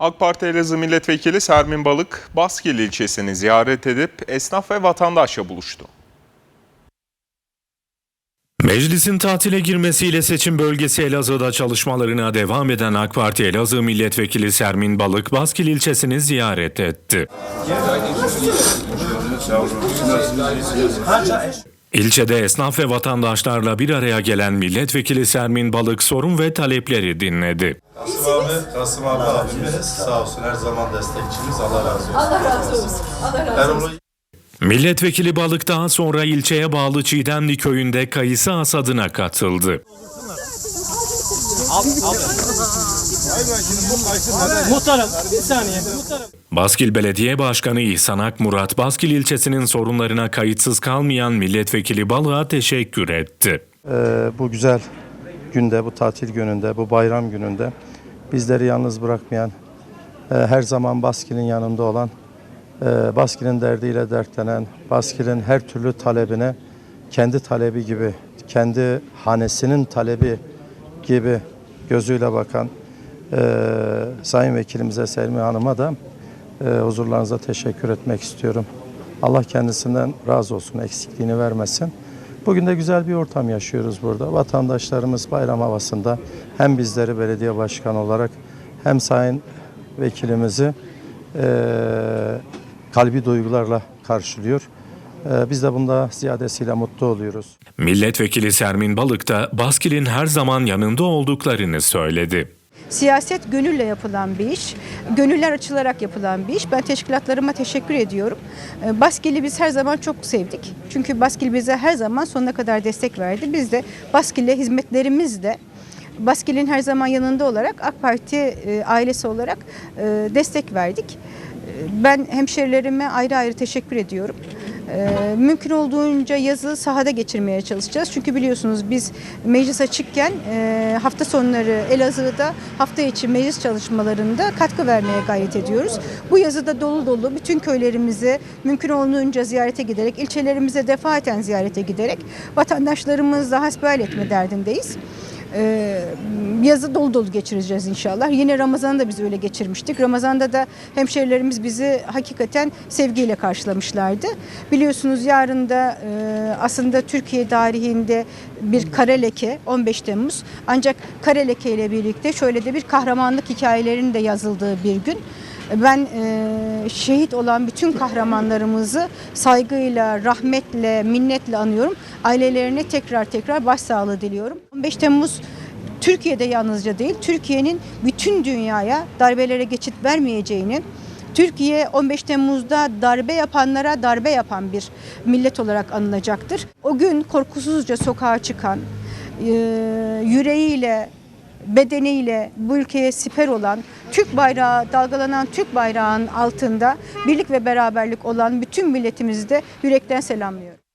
AK Parti Elazığ Milletvekili Sermin Balık, Baskil ilçesini ziyaret edip esnaf ve vatandaşla buluştu. Meclisin tatile girmesiyle seçim bölgesi Elazığ'da çalışmalarına devam eden AK Parti Elazığ Milletvekili Sermin Balık, Baskil ilçesini ziyaret etti. İlçede esnaf ve vatandaşlarla bir araya gelen milletvekili Sermin Balık sorun ve talepleri dinledi. Kasım abi, Kasım abi abimiz sağ olsun her zaman destekçimiz Allah razı olsun. Allah razı olsun. Allah razı olsun. Milletvekili Balık daha sonra ilçeye bağlı Çiğdemli köyünde kayısı hasadına katıldı. Muhtarım bir saniye. Muhtarım. Baskil Belediye Başkanı İhsan Akmurat, Baskil ilçesinin sorunlarına kayıtsız kalmayan milletvekili Balık'a teşekkür etti. Ee, bu güzel günde, bu tatil gününde, bu bayram gününde bizleri yalnız bırakmayan, e, her zaman Baskil'in yanında olan, e, Baskil'in derdiyle dertlenen, Baskil'in her türlü talebine kendi talebi gibi, kendi hanesinin talebi gibi gözüyle bakan e, Sayın Vekilimize Selmi Hanım'a da e, huzurlarınıza teşekkür etmek istiyorum. Allah kendisinden razı olsun, eksikliğini vermesin. Bugün de güzel bir ortam yaşıyoruz burada. Vatandaşlarımız bayram havasında hem bizleri belediye başkanı olarak hem sayın vekilimizi eee, kalbi duygularla karşılıyor. Eee, biz de bunda ziyadesiyle mutlu oluyoruz. Milletvekili Sermin Balık da Baskil'in her zaman yanında olduklarını söyledi. Siyaset gönülle yapılan bir iş, gönüller açılarak yapılan bir iş. Ben teşkilatlarıma teşekkür ediyorum. Ee, Baskil'i biz her zaman çok sevdik. Çünkü Baskil bize her zaman sonuna kadar destek verdi. Biz de Baskil'le hizmetlerimizle Baskil'in her zaman yanında olarak AK Parti e, ailesi olarak e, destek verdik. E, Ben hemşerilerime ayrı ayrı teşekkür ediyorum. Ee, mümkün olduğunca yazı sahada geçirmeye çalışacağız. Çünkü biliyorsunuz biz meclis açıkken e, hafta sonları Elazığ'da hafta içi meclis çalışmalarında katkı vermeye gayret ediyoruz. Bu yazıda dolu dolu bütün köylerimizi mümkün olduğunca ziyarete giderek, ilçelerimize defaten ziyarete giderek vatandaşlarımızla hasbihal etme derdindeyiz. Ee, yazı dolu dolu geçireceğiz inşallah. Yine Ramazan'ı da biz öyle geçirmiştik. Ramazan'da da hemşerilerimiz bizi hakikaten sevgiyle karşılamışlardı. Biliyorsunuz yarın da e, aslında Türkiye tarihinde bir kare leke 15 Temmuz. Ancak kare leke ile birlikte şöyle de bir kahramanlık hikayelerinin de yazıldığı bir gün. Ben e, şehit olan bütün kahramanlarımızı saygıyla, rahmetle, minnetle anıyorum. Ailelerine tekrar tekrar başsağlığı diliyorum. 15 Temmuz Türkiye'de yalnızca değil, Türkiye'nin bütün dünyaya darbelere geçit vermeyeceğini, Türkiye 15 Temmuz'da darbe yapanlara darbe yapan bir millet olarak anılacaktır. O gün korkusuzca sokağa çıkan, e, yüreğiyle, bedeniyle bu ülkeye siper olan, Türk bayrağı, dalgalanan Türk bayrağının altında birlik ve beraberlik olan bütün milletimizi de yürekten selamlıyorum.